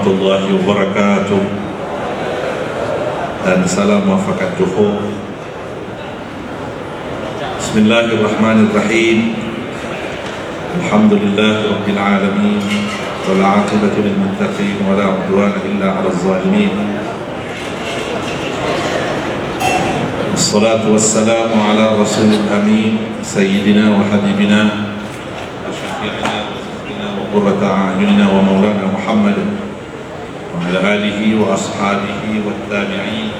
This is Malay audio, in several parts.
Warahmatullahi wabarakatuh dan salam muafakat Johor Bismillahirrahmanirrahim Alhamdulillah Rabbil Alamin muttaqin wa la udwana illa 'alal zalimin الصلاة والسلام على رسول الأمين سيدنا وحبيبنا وشفيعنا وسيدنا وقرة أعيننا ومولانا محمد وعلى آله وأصحابه والتابعين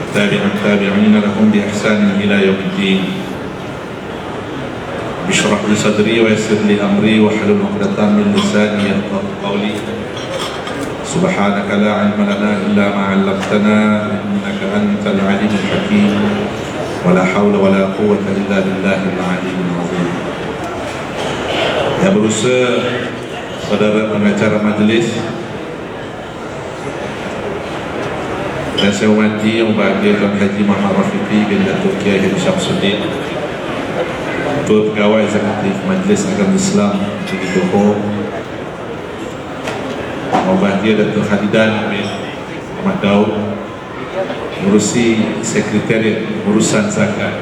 وتابع التابعين لهم بإحسان إلى يوم الدين. بشرح لي صدري ويسر لي أمري واحلل عقدة من لساني يفقه قولي. سبحانك لا علم لنا إلا ما علمتنا إنك أنت العليم الحكيم. ولا حول ولا قوة إلا بالله العلي العظيم. Yang berusaha saudara pengacara dan saya hormati yang berbahagia Tuan Haji Muhammad Rafiqi bin Datuk Kiai Haji Syamsuddin Ketua Pegawai Eksekutif Majlis Agama Islam di Johor. Yang berbahagia Datuk Hadidan bin Ahmad Daud Mengurusi Sekretariat Urusan Zakat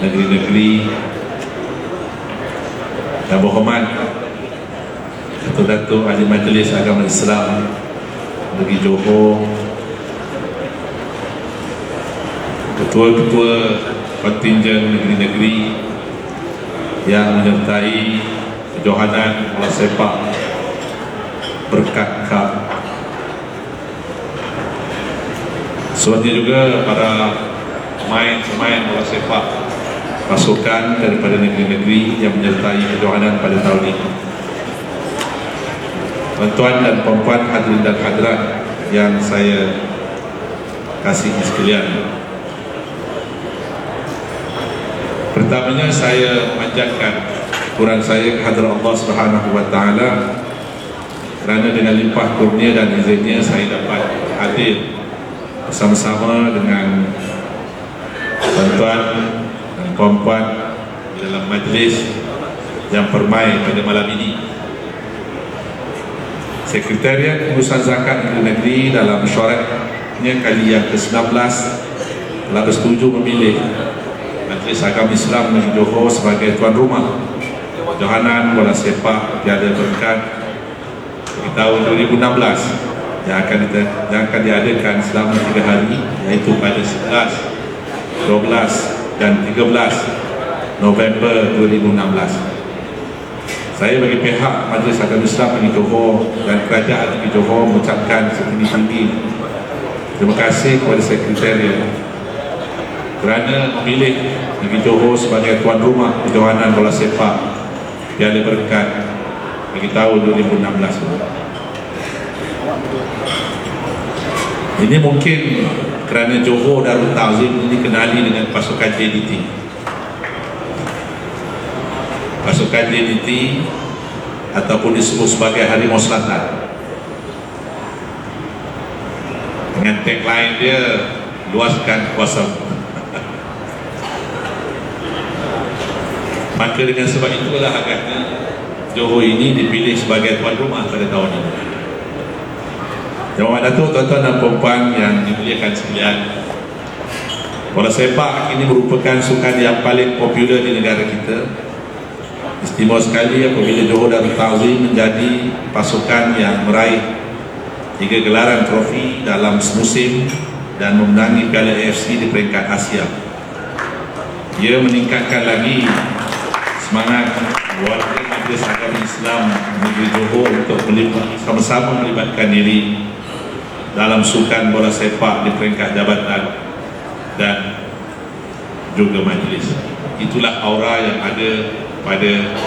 Negeri-negeri yang berhormat Datuk-Datuk Ahli Majlis Agama Islam Negeri Johor Ketua-ketua kontingen negeri-negeri yang menyertai kejohanan bola sepak berkat Cup Sebenarnya juga para pemain-pemain bola sepak pasukan daripada negeri-negeri yang menyertai kejohanan pada tahun ini. Tuan-tuan dan puan-puan hadirin dan hadirat yang saya kasihi sekalian Pertamanya saya memanjatkan Quran saya kehadrat Allah Subhanahu Wa Taala kerana dengan limpah kurnia dan izinnya saya dapat hadir bersama-sama dengan tuan-tuan dan puan-puan dalam majlis yang permai pada malam ini. Sekretariat Urusan Zakat Negeri dalam mesyuaratnya kali yang ke-19 telah bersetuju memilih Majlis Agama Islam Negeri Johor sebagai tuan rumah Johanan Bola Sepak Tiada Berkat di tahun 2016 yang akan, di, yang akan diadakan selama 3 hari iaitu pada 11, 12 dan 13 November 2016 saya bagi pihak Majlis Agama Islam Negeri Johor dan Kerajaan Negeri Johor mengucapkan setinggi-tinggi terima kasih kepada Sekretariat kerana memilih Negeri Johor sebagai tuan rumah kejohanan bola sepak Piala Berkat bagi tahun 2016 ini. Mungkin kerana Johor Darul Ta'zim ini kenali dengan pasukan JDT pasukan JDT ataupun disebut sebagai Harimau Selatan. Dengan tagline dia luaskan kuasa Maka dengan sebab itulah agaknya Johor ini dipilih sebagai tuan rumah pada tahun ini. Jemaah Datuk, tuan-tuan dan perempuan yang dimuliakan sekalian. Bola sepak ini merupakan sukan yang paling popular di negara kita. Istimewa sekali apabila Johor dan Ta'zim menjadi pasukan yang meraih tiga gelaran trofi dalam semusim dan memenangi Piala AFC di peringkat Asia. Ia meningkatkan lagi semangat warga Majlis Agama Islam Negeri Johor untuk sama-sama melibatkan diri dalam sukan bola sepak di peringkat jabatan dan juga majlis. Itulah aura yang ada pada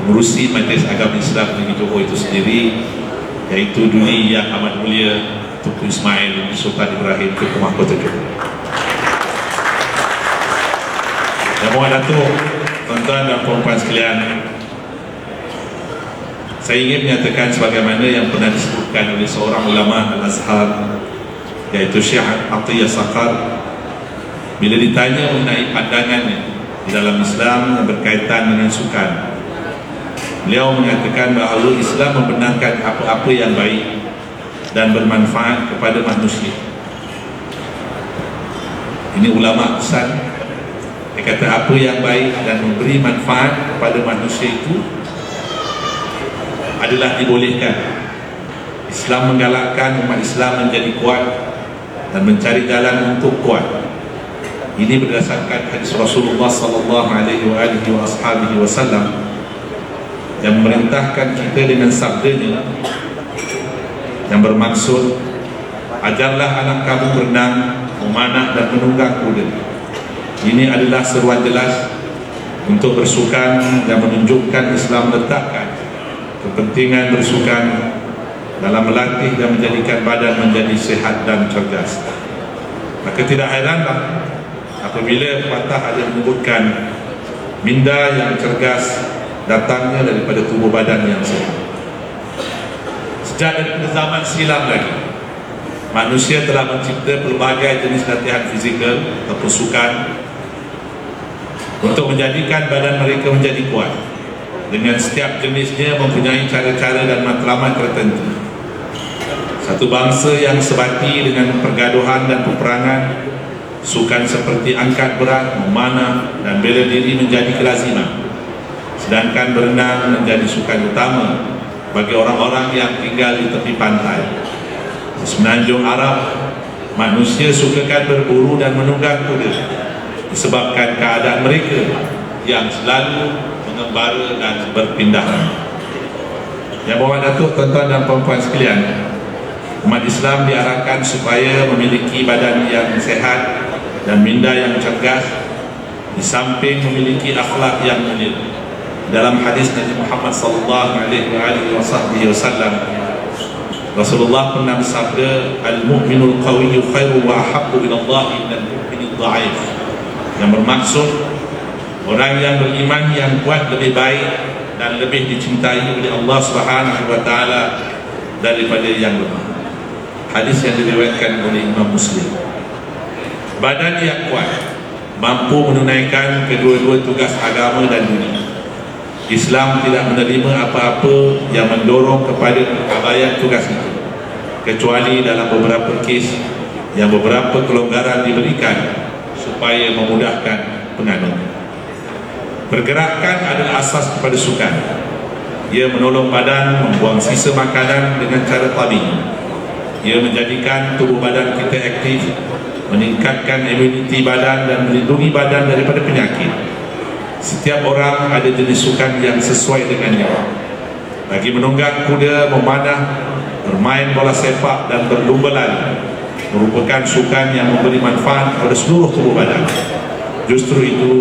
pengurusi Majlis Agama Islam Negeri Johor itu sendiri iaitu Duli Yang Amat Mulia Tuku Ismail Sultan Ibrahim Ketua Mahkota Johor. Yang Muhammad Datuk tuan-tuan dan perempuan sekalian saya ingin menyatakan sebagaimana yang pernah disebutkan oleh seorang ulama Al-Azhar iaitu Syekh Atiyah Sakar bila ditanya mengenai pandangannya di dalam Islam yang berkaitan dengan sukan Beliau mengatakan bahawa Islam membenarkan apa-apa yang baik dan bermanfaat kepada manusia. Ini ulama pesan Dia kata apa yang baik dan memberi manfaat kepada manusia itu Adalah dibolehkan. Islam menggalakkan umat Islam menjadi kuat Dan mencari jalan untuk kuat. Ini berdasarkan hadis Rasulullah sallallahu alaihi wasallam yang memerintahkan kita dengan sabdanya. Yang bermaksud ajarlah anak kamu berenang memanah dan menunggang kuda ini adalah seruan jelas untuk bersukan dan menunjukkan Islam letakkan kepentingan bersukan dalam melatih dan menjadikan badan menjadi sehat dan cerdas. Maka tidak heranlah apabila patah ada menyebutkan minda yang cergas datangnya daripada tubuh badan yang sehat. Sejak daripada zaman silam lagi manusia telah mencipta pelbagai jenis latihan fizikal atau sukan untuk menjadikan badan mereka menjadi kuat. Dengan setiap jenisnya mempunyai cara-cara dan matlamat tertentu. Satu bangsa yang sebati dengan pergaduhan dan peperangan sukan seperti angkat berat, memanah dan bela diri menjadi kelaziman sedangkan berenang menjadi sukan utama bagi orang-orang yang tinggal di tepi pantai. Semenanjung Arab manusia sukakan berburu dan menunggang kuda disebabkan keadaan mereka yang selalu mengembara dan berpindah yang bawah Datuk tuan-tuan dan perempuan sekalian umat Islam diarahkan supaya memiliki badan yang sehat dan minda yang cergas di samping memiliki akhlak yang mulia dalam hadis Nabi Muhammad sallallahu alaihi wasallam Rasulullah pernah bersabda al-mu'minul qawiyyu khairu wa ahabbu ila Allah min al-mu'minid dha'if. Yang bermaksud orang yang beriman yang kuat lebih baik dan lebih dicintai oleh Allah Subhanahu wa taala daripada yang lemah. Hadis yang diriwayatkan oleh Imam Muslim. Badan yang kuat mampu menunaikan kedua-dua tugas agama dan dunia. Islam tidak menerima apa-apa yang mendorong kepada keabaian tugas itu kecuali dalam beberapa kes yang beberapa kelonggaran diberikan supaya memudahkan penganut pergerakan adalah asas kepada sukan ia menolong badan membuang sisa makanan dengan cara tabi ia menjadikan tubuh badan kita aktif meningkatkan imuniti badan dan melindungi badan daripada penyakit. Setiap orang ada jenis sukan yang sesuai dengannya. Bagi menunggang kuda, memanah bermain bola sepak dan berlumba lari merupakan sukan yang memberi manfaat kepada seluruh tubuh badan. Justru itu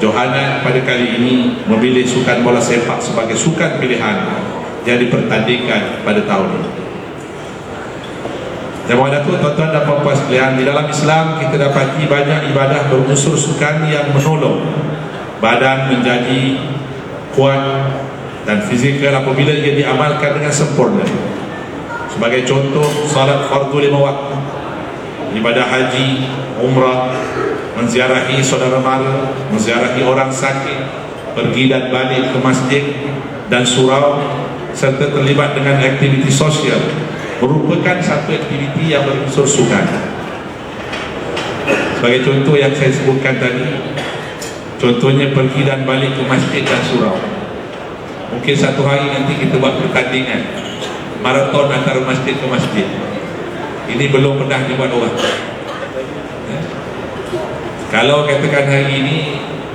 Johanan pada kali ini memilih sukan bola sepak sebagai sukan pilihan yang dipertandingkan pada tahun ini. Jemaah Datuk, tuan-tuan dan puan-puan sekalian Di dalam Islam kita dapati banyak ibadah berunsur sukan yang menolong badan menjadi kuat dan fizikal apabila ia diamalkan dengan sempurna sebagai contoh salat fardu lima waktu ibadah haji, umrah menziarahi saudara mara menziarahi orang sakit pergi dan balik ke masjid dan surau serta terlibat dengan aktiviti sosial merupakan satu aktiviti yang berunsur sukan sebagai contoh yang saya sebutkan tadi Contohnya pergi dan balik ke masjid dan surau. Mungkin satu hari nanti kita buat pertandingan Maraton antara masjid ke masjid. Ini belum pernah dibuat orang. Ya? Kalau katakan hari ini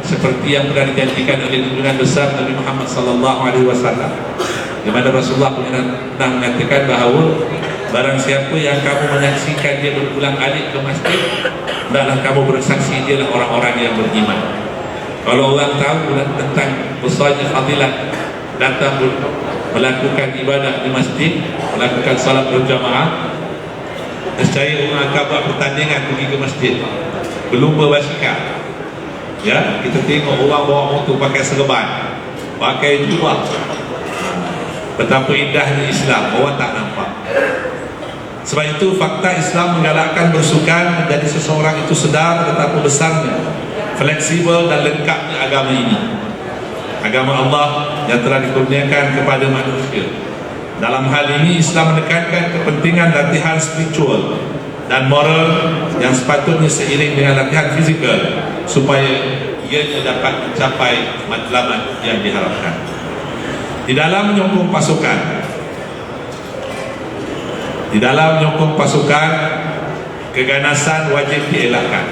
Seperti yang pernah dijanjikan oleh junjungan besar Nabi Muhammad sallallahu alaihi wasallam di mana Rasulullah pernah mengatakan bahawa barang siapa yang kamu menyaksikan dia berulang alik ke masjid hendaklah kamu bersaksi dia lah orang-orang yang beriman. Kalau orang tahu tentang besarnya fadilah datang melakukan ibadah di masjid, melakukan salat berjamaah, nescaya orang akan buat pertandingan pergi ke masjid. Belum berbasikal. Ya, kita tengok orang bawa motor pakai serban, pakai jubah. Betapa indahnya Islam, orang tak nampak. Sebab itu fakta Islam menggalakkan bersukan menjadi seseorang itu sedar betapa besarnya fleksibel dan lengkapnya agama ini agama Allah yang telah dikurniakan kepada manusia. Dalam hal ini Islam menekankan kepentingan latihan spiritual dan moral yang sepatutnya seiring dengan latihan fizikal supaya ia dapat mencapai matlamat yang diharapkan. Di dalam menyokong pasukan Di dalam menyokong pasukan Keganasan wajib dielakkan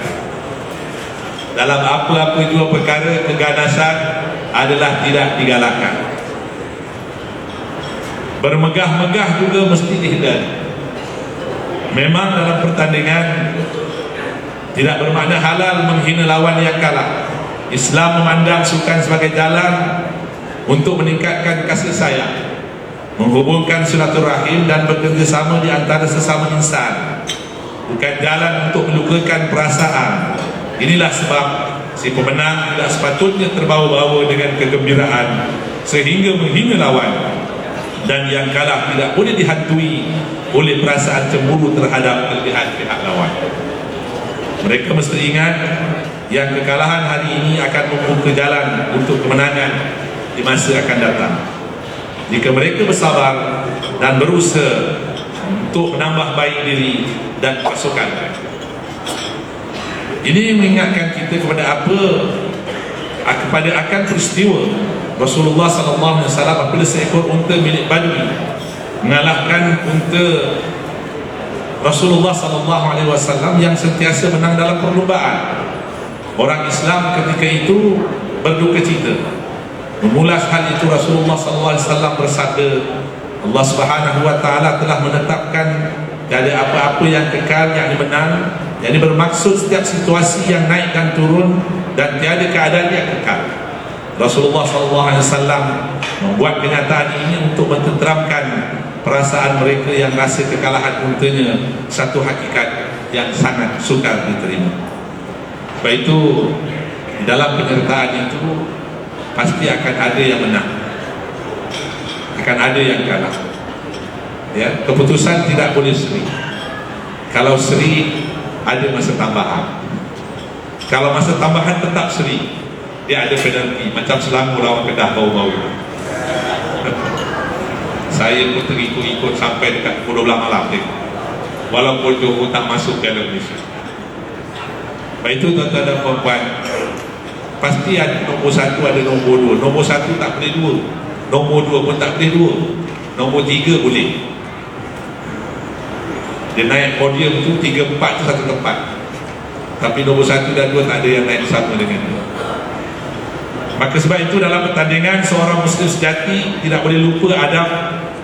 Dalam apa-apa dua perkara Keganasan adalah tidak digalakkan Bermegah-megah juga mesti dihindari Memang dalam pertandingan Tidak bermakna halal menghina lawan yang kalah. Islam memandang sukan sebagai jalan untuk meningkatkan kasih sayang menghubungkan silaturahim dan bekerjasama di antara sesama insan. Bukan jalan untuk melukakan perasaan. Inilah sebab si pemenang tidak sepatutnya terbawa-bawa dengan kegembiraan sehingga menghina lawan. Dan yang kalah tidak boleh dihantui oleh perasaan cemburu terhadap kelebihan pihak lawan. Mereka mesti ingat yang kekalahan hari ini akan membuka jalan untuk kemenangan di masa akan datang. Jika mereka bersabar dan berusaha untuk menambah baik diri dan pasukan ini mengingatkan kita kepada apa kepada akan peristiwa Rasulullah sallallahu alaihi wasallam apabila seekor unta milik Badui mengalahkan unta Rasulullah sallallahu alaihi wasallam yang sentiasa menang dalam perlombaan orang Islam ketika itu berduka cita. Memulas hal itu Rasulullah SAW bersabda Allah Subhanahu Wa Taala telah menetapkan tiada apa-apa yang kekal yang dimenang yang bermaksud setiap situasi yang naik dan turun dan tiada keadaan yang kekal. Rasulullah SAW membuat kenyataan ini untuk mententeramkan perasaan mereka yang rasa kekalahan untanya satu hakikat yang sangat sukar diterima. Sebab itu dalam penyertaan itu pasti akan ada yang menang. Akan ada yang kalah. Ya keputusan tidak boleh seri. Kalau seri ada masa tambahan. Kalau masa tambahan tetap seri dia ada penalti. Macam selangor lawan kedah bau-bau. Saya pun terikut-ikut sampai dekat pukul 12 malam dia. walaupun Johor tak masuk ke Malaysia. Baik itu tuan-tuan dan puan pasti ada nombor satu ada nombor dua. Nombor satu tak boleh dua. Nombor dua pun tak boleh dua. Nombor tiga boleh dia naik podium tu tiga empat tu satu tempat. Tapi nombor satu dan dua tak ada yang naik sama dengan dia. Maka sebab itu dalam pertandingan seorang muslim sejati tidak boleh lupa adab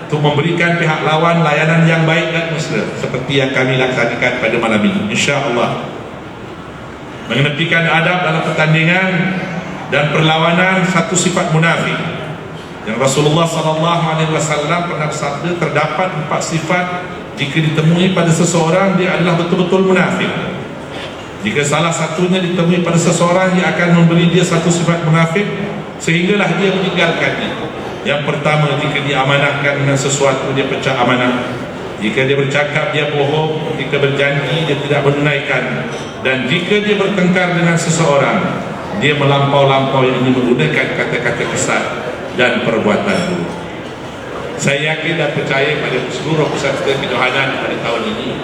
untuk memberikan pihak lawan layanan yang baik dan mesra seperti yang kami laksanakan pada malam ini. insyaAllah. Mengenepikan adab dalam pertandingan dan perlawanan satu sifat munafik. Yang Rasulullah sallallahu alaihi wasallam pernah bersabda terdapat empat sifat jika ditemui pada seseorang dia adalah betul-betul munafik. Jika salah satunya ditemui pada seseorang dia akan memberi dia satu sifat munafik sehinggalah dia meninggalkannya yang pertama jika diamanahkan dengan sesuatu dia pecah amanah. Jika dia bercakap dia bohong. Jika berjanji dia tidak menunaikan. Dan jika dia bertengkar dengan seseorang dia melampau-lampau yang menggunakan kata-kata kesat dan perbuatan buruk saya yakin dan percaya pada seluruh peserta kejohanan pada tahun ini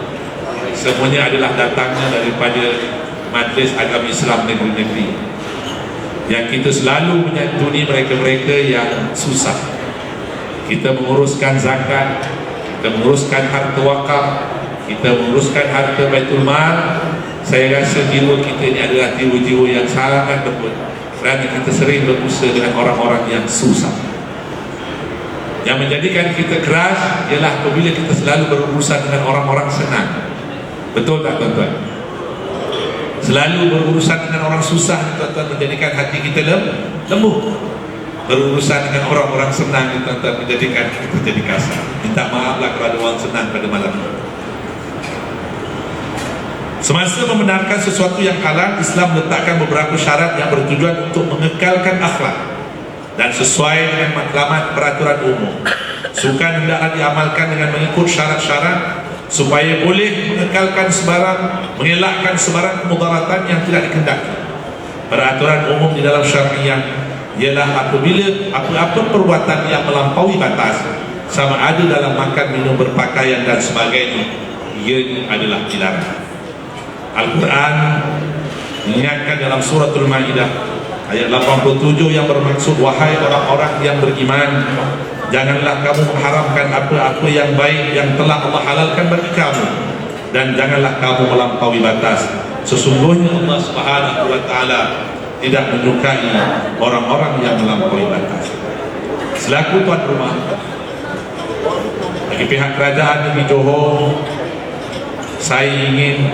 semuanya adalah datangnya daripada Majlis Agama Islam Negeri-Negeri yang kita selalu menyantuni mereka-mereka yang susah. Kita menguruskan zakat kita menguruskan harta wakaf kita menguruskan harta baitul mal. Saya rasa jiwa kita ini adalah jiwa-jiwa yang sangat lembut kerana kita sering berusaha dengan orang-orang yang susah yang menjadikan kita keras ialah apabila kita selalu berurusan dengan orang-orang senang. Betul tak tuan-tuan? Selalu berurusan dengan orang susah tuan-tuan menjadikan hati kita lembut. Berurusan dengan orang-orang senang tuan-tuan menjadikan kita jadi kasar. Minta maaflah kalau ada orang senang pada malam ini Semasa membenarkan sesuatu yang halal, Islam meletakkan beberapa syarat yang bertujuan untuk mengekalkan akhlak dan sesuai dengan matlamat peraturan umum. Sukan hendaklah diamalkan dengan mengikut syarat-syarat supaya boleh mengekalkan sebarang, mengelakkan sebarang kemudaratan yang tidak dikendaki. Peraturan umum di dalam syariah ialah apabila apa-apa perbuatan yang melampaui batas sama ada dalam makan, minum, berpakaian dan sebagainya ia adalah dilarang Al-Quran mengingatkan dalam suratul Ma'idah ayat 87 yang bermaksud wahai orang-orang yang beriman janganlah kamu mengharamkan apa-apa yang baik yang telah Allah halalkan bagi kamu dan janganlah kamu melampaui batas sesungguhnya Allah Subhanahu wa taala tidak menyukai orang-orang yang melampaui batas. Selaku tuan rumah, bagi pihak kerajaan negeri Johor, saya ingin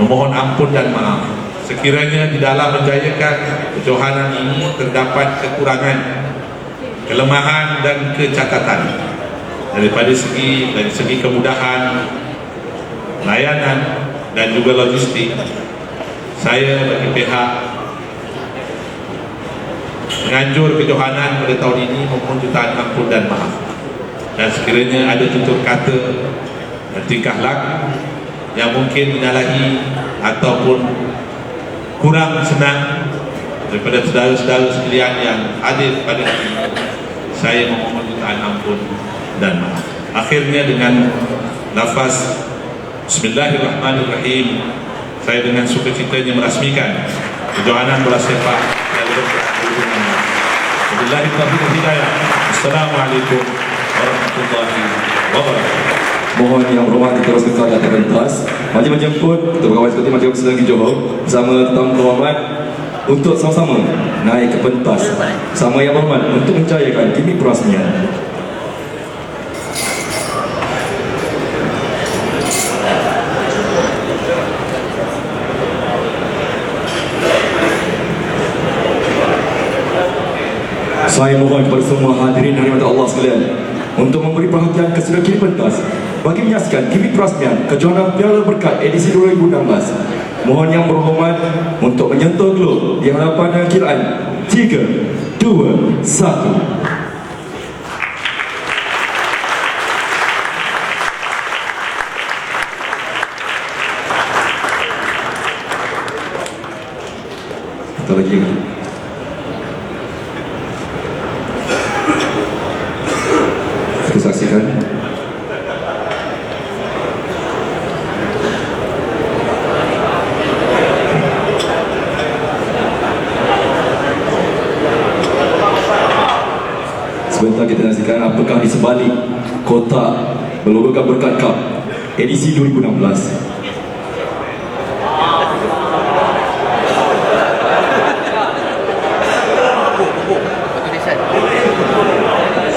memohon ampun dan maaf. Sekiranya di dalam menjayakan kejohanan ini terdapat kekurangan, kelemahan dan kecacatan daripada segi dari segi kemudahan, layanan dan juga logistik. Saya bagi pihak menganjur kejohanan pada tahun ini mohon jutaan ampun dan maaf dan sekiranya ada tutur kata dan tingkah laku yang mungkin menyalahi ataupun kurang senang daripada saudara-saudara sekalian yang hadir pada hari ini saya memohon jutaan ampun dan maaf akhirnya dengan nafas Bismillahirrahmanirrahim saya dengan sukacitanya merasmikan kejohanan bola sepak yang berkata hidayah. Assalamualaikum warahmatullahi wabarakatuh. Mohon yang berhormat diteruskan ke atas pentas. Maju menjemput Ketua Pegawai Eksekutif Majlis Besar Negeri Johor bersama tetamu kehormat untuk sama-sama naik ke pentas. Sama yang berhormat untuk menjayakan gimmick perasmian. Saya mohon kepada semua hadirin hadirat Allah sekalian untuk memberi perhatian ke sebelah kiri pentas bagi menyaksikan gimmick perasmian kejohanan Piala Berkat edisi 2016. Mohon yang berhormat untuk menyentuh globe di hadapan kiraan 3, 2, 1. Kita lagi Kita saksikan Sebentar kita saksikan apakah di sebalik kotak berlogokan berkat cup edisi 2016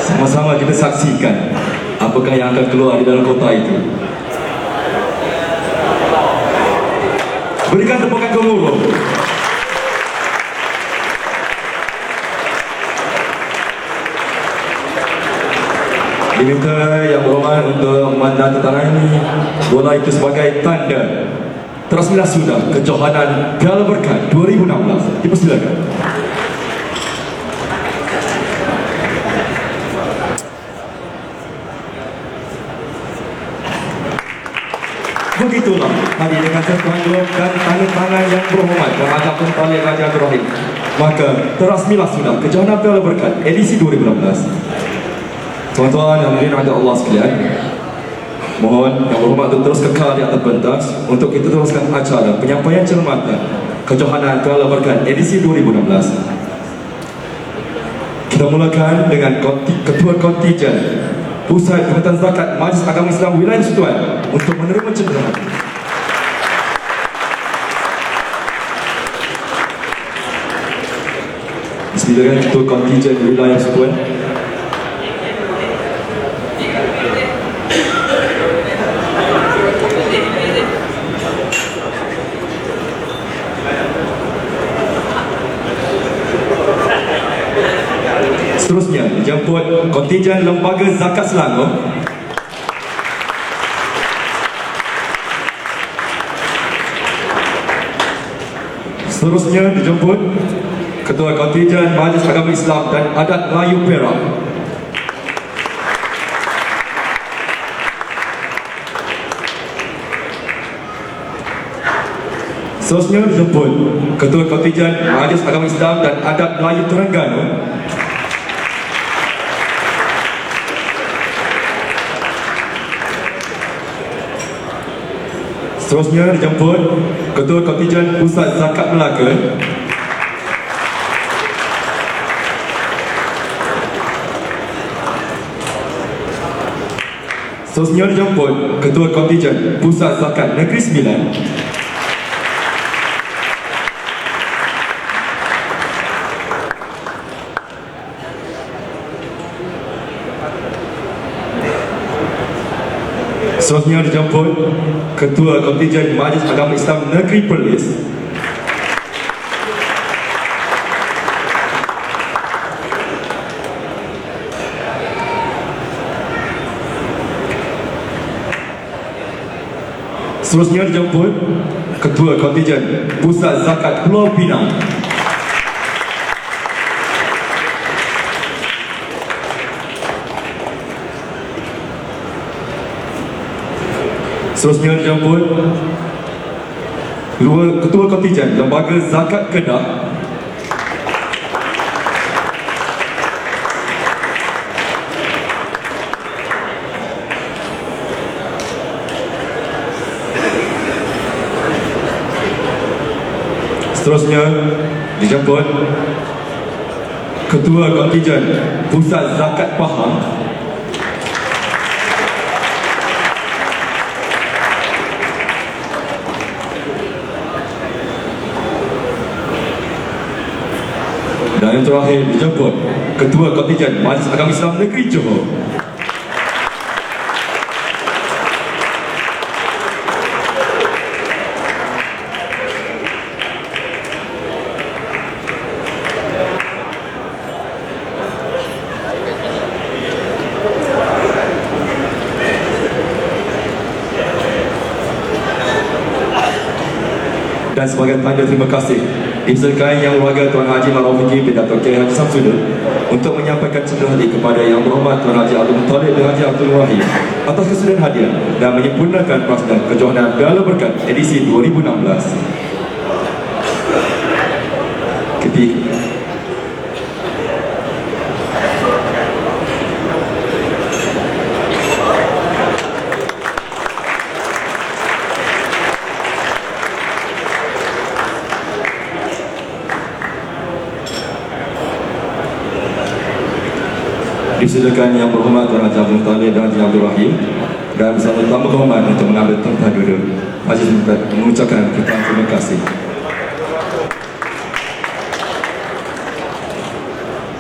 Sama-sama kita saksikan apakah yang akan keluar di dalam kota itu. Berikan tepukan gemuruh. Diminta yang berhormat untuk menandatangani bola itu sebagai tanda terasmilah sudah kejohanan Piala Berkat 2016. Dipersilakan. Begitulah tadi dengan sentuhan dan tangan-tangan yang berhormat ataupun tali Raja Abdul Rahim. Maka terasmilah sudah kejohanan Piala Berkat edisi 2016. Tuan-tuan yang hadirin ada Allah sekalian, mohon yang berhormat untuk terus kekal di atas pentas untuk kita teruskan acara penyampaian cermatan kejohanan Piala Berkat edisi 2016. Kita mulakan dengan Ketua Kontijen Pusat Pemerintahan Zakat Majlis Agama Islam Wilayah Sutuan untuk menerima cenderangan. Bismillahirrahmanirrahim Ketua Kontijen Wilayah Sutuan. Seterusnya, jemput kontijen Lembaga Zakat Selangor. Seterusnya dijemput Ketua Kontijen Majlis Agama Islam dan Adat Melayu Perak. Seterusnya dijemput Ketua Kontijen Majlis Agama Islam dan Adat Melayu Terengganu Seterusnya dijemput Ketua Kontijen Pusat Zakat Melaka. Seterusnya dijemput Ketua Kontijen Pusat Zakat Negeri Sembilan Seterusnya dijemput Ketua Kontijen Majlis Agama Islam Negeri Perlis. Seterusnya dijemput Ketua Kontijen Pusat Zakat Pulau Pinang Seterusnya Kedua Ketua Kontijen Lembaga Zakat Kedah. Seterusnya dijemput Ketua Kontijen Pusat Zakat Pahang Terakhir dijemput Ketua Kontijen Majlis Agama Islam Negeri Johor. Dan sebagai tanda terima kasih disertai yang berbahagia Tuan Haji Marofiki Pidato Kiai Haji Samsudin untuk menyampaikan cendera hati kepada yang berhormat Tuan Haji Abdul Muttalib dan Haji Abdul Wahid atas kesediaan hadir dan menyempurnakan perasaan kejohanan Piala Berkat edisi 2016 ketika disediakan yang berhormat Tuan Haji Abdul Talib dan Haji Abdul Rahim dan bersama tamu kehormat untuk mengambil tempat duduk. Majlis mengucapkan terima kasih.